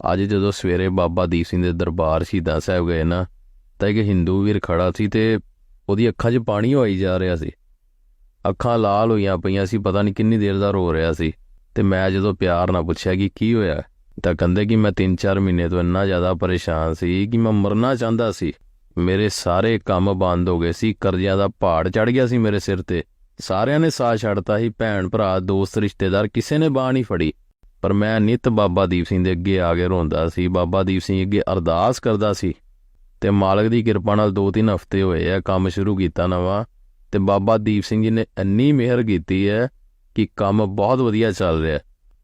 ਅੱਜ ਜਦੋਂ ਸਵੇਰੇ ਬਾਬਾ ਦੀਪ ਸਿੰਘ ਦੇ ਦਰਬਾਰ ਸ਼ਹੀਦਾਂ ਸਾਹਿਬ ਗਏ ਨਾ, ਤਾਂ ਇੱਕ ਹਿੰਦੂ ਵੀਰ ਖੜਾ ਸੀ ਤੇ ਉਹਦੀ ਅੱਖਾਂ 'ਚ ਪਾਣੀ ਹੋਈ ਜਾ ਰਿਹਾ ਸੀ। ਅੱਖਾਂ ਲਾਲ ਹੋਈਆਂ ਪਈਆਂ ਸੀ, ਪਤਾ ਨਹੀਂ ਕਿੰਨੀ ਦੇਰ ਦਾ ਰੋ ਰਿਹਾ ਸੀ ਤੇ ਮੈਂ ਜਦੋਂ ਪਿਆਰ ਨਾਲ ਪੁੱਛਿਆ ਕਿ ਕੀ ਹੋਇਆ, ਤਾਂ ਕਹਿੰਦੇ ਕਿ ਮੈਂ 3-4 ਮਹੀਨੇ ਤੋਂ ਇੰਨਾ ਜ਼ਿਆਦਾ ਪਰੇਸ਼ਾਨ ਸੀ ਕਿ ਮੈਂ ਮਰਨਾ ਚਾਹੁੰਦਾ ਸੀ। ਮੇਰੇ ਸਾਰੇ ਕੰਮ ਬੰਦ ਹੋ ਗਏ ਸੀ, ਕਰਜ਼ਿਆਂ ਦਾ ਪਹਾੜ ਚੜ ਗਿਆ ਸੀ ਮੇਰੇ ਸਿਰ ਤੇ। ਸਾਰਿਆਂ ਨੇ ਸਾਹ ਛੱਡਤਾ ਸੀ ਭੈਣ ਭਰਾ ਦੋਸਤ, ਰਿਸ਼ਤੇਦਾਰ, ਕਿਸੇ ਨੇ ਬਾਹ ਨਹੀਂ ਫੜੀ। ਪਰ ਮੈਂ ਨਿਤ ਬਾਬਾ ਦੀਪ ਸਿੰਘ ਦੇ ਅੱਗੇ ਆ ਕੇ ਰੋਂਦਾ ਸੀ। ਬਾਬਾ ਦੀਪ ਸਿੰਘ ਅੱਗੇ ਅਰਦਾਸ ਕਰਦਾ ਸੀ। ਤੇ ਮਾਲਕ ਦੀ ਕਿਰਪਾ ਨਾਲ 2-3 ਹਫ਼ਤੇ ਹੋਏ ਆ, ਕੰਮ ਸ਼ੁਰੂ ਕੀਤਾ ਨਵਾਂ। ਤੇ ਬਾਬਾ ਦੀਪ ਸਿੰਘ ਜੀ ਨੇ ਇੰਨੀ ਮਿਹਰ ਕੀਤੀ ਹੈ ਕਿ ਕੰਮ ਬਹੁਤ ਵਧੀਆ ਚੱਲ ਰਿਹਾ।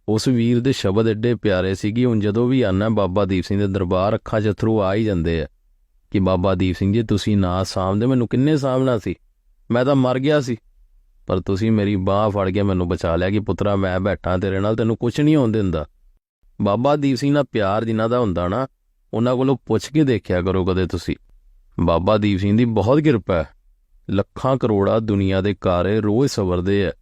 ਉਸ ਵੀਰ ਦੇ ਸ਼ਬਦ ਐਡੇ ਪਿਆਰੇ ਸੀ ਕਿ ਹੁਣ ਜਦੋਂ ਵੀ ਆਨਾ, ਬਾਬਾ ਦੀਪ ਸਿੰਘ ਦੇ ਦਰਬਾਰ ਅੱਖਾਂ 'ਚ ਅਥਰੂ ਆ ਹੀ ਜਾਂਦੇ ਆ ਕਿ ਬਾਬਾ ਦੀਪ ਸਿੰਘ ਜੀ, ਤੁਸੀਂ ਨਾ ਸਾਂਭਦੇ, ਮੈਨੂੰ ਕਿੰਨੇ ਸਾਂਭਣਾ ਸੀ। ਮੈਂ ਤਾਂ ਮਰ ਗਿਆ ਸੀ। ਪਰ ਤੁਸੀਂ ਮੇਰੀ ਬਾਹ ਫੜ ਕੇ ਮੈਨੂੰ ਬਚਾ ਲਿਆ ਕਿ ਪੁੱਤਰਾ, ਮੈਂ ਬੈਠਾ ਤੇਰੇ ਨਾਲ, ਤੈਨੂੰ ਕੁਝ ਨਹੀਂ ਹੋਣ ਦਿੰਦਾ। ਬਾਬਾ ਦੀਪ ਸਿੰਘ ਨਾਲ ਪਿਆਰ ਜਿਨ੍ਹਾਂ ਦਾ ਹੁੰਦਾ ਨਾ, ਉਹਨਾਂ ਕੋਲੋਂ ਪੁੱਛ ਕੇ ਦੇਖਿਆ ਕਰੋ ਕਦੇ ਤੁਸੀਂ। ਬਾਬਾ ਦੀਪ ਸਿੰਘ ਦੀ ਬਹੁਤ ਕਿਰਪਾ ਹੈ। ਲੱਖਾਂ ਕਰੋੜਾਂ ਦੁਨੀਆ ਦੇ ਕਾਰੇ ਰੋਜ਼ ਸਵਰਦੇ ਆ,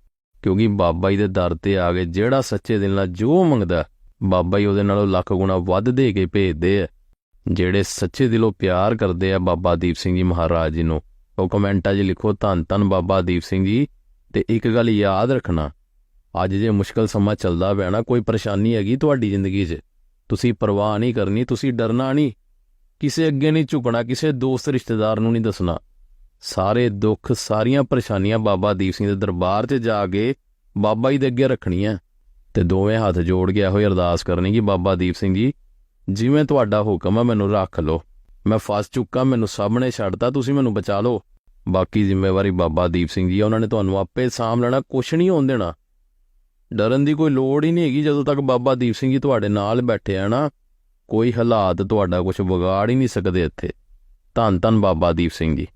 ਕਿਉਂਕਿ ਬਾਬਾ ਜੀ ਦੇ ਦਰ ਤੇ ਆ ਕੇ ਜਿਹੜਾ ਸੱਚੇ ਦਿਲ ਨਾਲ ਜੋ ਮੰਗਦਾ, ਬਾਬਾ ਜੀ ਉਹਦੇ ਨਾਲੋਂ ਲੱਖ ਗੁਣਾ ਵੱਧ ਦੇ ਕੇ ਭੇਜਦੇ ਆ। ਜਿਹੜੇ ਸੱਚੇ ਦਿਲੋਂ ਪਿਆਰ ਕਰਦੇ ਆ ਬਾਬਾ ਦੀਪ ਸਿੰਘ ਜੀ ਮਹਾਰਾਜ ਜੀ ਨੂੰ, ਉਹ ਕਮੈਂਟਾਂ 'ਚ ਲਿਖੋ ਧੰਨ ਧੰਨ ਬਾਬਾ ਦੀਪ ਸਿੰਘ ਜੀ। ਤੇ ਇੱਕ ਗੱਲ ਯਾਦ ਰੱਖਣਾ, ਅੱਜ ਜੇ ਮੁਸ਼ਕਲ ਸਮਾਂ ਚੱਲਦਾ ਪਿਆ ਨਾ, ਕੋਈ ਪਰੇਸ਼ਾਨੀ ਹੈਗੀ ਤੁਹਾਡੀ ਜ਼ਿੰਦਗੀ 'ਚ? ਤੁਸੀਂ ਪਰਵਾਹ ਨਹੀਂ ਕਰਨੀ, ਤੁਸੀਂ ਡਰਨਾ ਨਹੀਂ। ਕਿਸੇ ਅੱਗੇ ਨਹੀਂ ਝੁਕਣਾ, ਕਿਸੇ ਦੋਸਤ ਰਿਸ਼ਤੇਦਾਰ ਨੂੰ ਨਹੀਂ ਦੱਸਣਾ। ਸਾਰੇ ਦੁੱਖ, ਸਾਰੀਆਂ ਪਰੇਸ਼ਾਨੀਆਂ ਬਾਬਾ ਦੀਪ ਸਿੰਘ ਦੇ ਦਰਬਾਰ 'ਚ ਜਾ ਕੇ ਬਾਬਾ ਜੀ ਦੇ ਅੱਗੇ ਰੱਖਣੀਆਂ। ਤੇ ਦੋਵੇਂ ਹੱਥ ਜੋੜ ਕੇ ਇਹੋ ਅਰਦਾਸ ਕਰਨੀ ਕਿ ਬਾਬਾ ਦੀਪ ਸਿੰਘ ਜੀ, ਜਿਵੇਂ ਤੁਹਾਡਾ ਹੁਕਮ ਹੈ, ਮੈਨੂੰ ਰੱਖ ਲਓ। ਮੈਂ ਫਸ ਚੁੱਕਾ, ਮੈਨੂੰ ਸਾਹਮਣੇ ਛੱਡਤਾ, ਤੁਸੀਂ ਮੈਨੂੰ ਬਚਾ ਲਓ। ਬਾਕੀ ਜ਼ਿੰਮੇਵਾਰੀ ਬਾਬਾ ਦੀਪ ਸਿੰਘ ਜੀ ਆ, ਉਹਨਾਂ ਨੇ ਤੁਹਾਨੂੰ ਆਪੇ ਸਾਂਭ ਲੈਣਾ ਕੁਛ ਨਹੀਂ ਹੋਣ ਦੇਣਾ। ਡਰਨ ਦੀ ਕੋਈ ਲੋੜ ਹੀ ਨਹੀਂ ਹੈਗੀ ਜਦੋਂ ਤੱਕ ਬਾਬਾ ਦੀਪ ਸਿੰਘ ਜੀ ਤੁਹਾਡੇ ਨਾਲ ਬੈਠੇ ਆ ਨਾ ਕੋਈ ਹਾਲਾਤ ਤੁਹਾਡਾ ਕੁਝ ਵਿਗਾੜ ਹੀ ਨਹੀਂ ਸਕਦੇ ਇੱਥੇ। ਧੰਨ ਧੰਨ ਬਾਬਾ ਦੀਪ ਸਿੰਘ ਜੀ।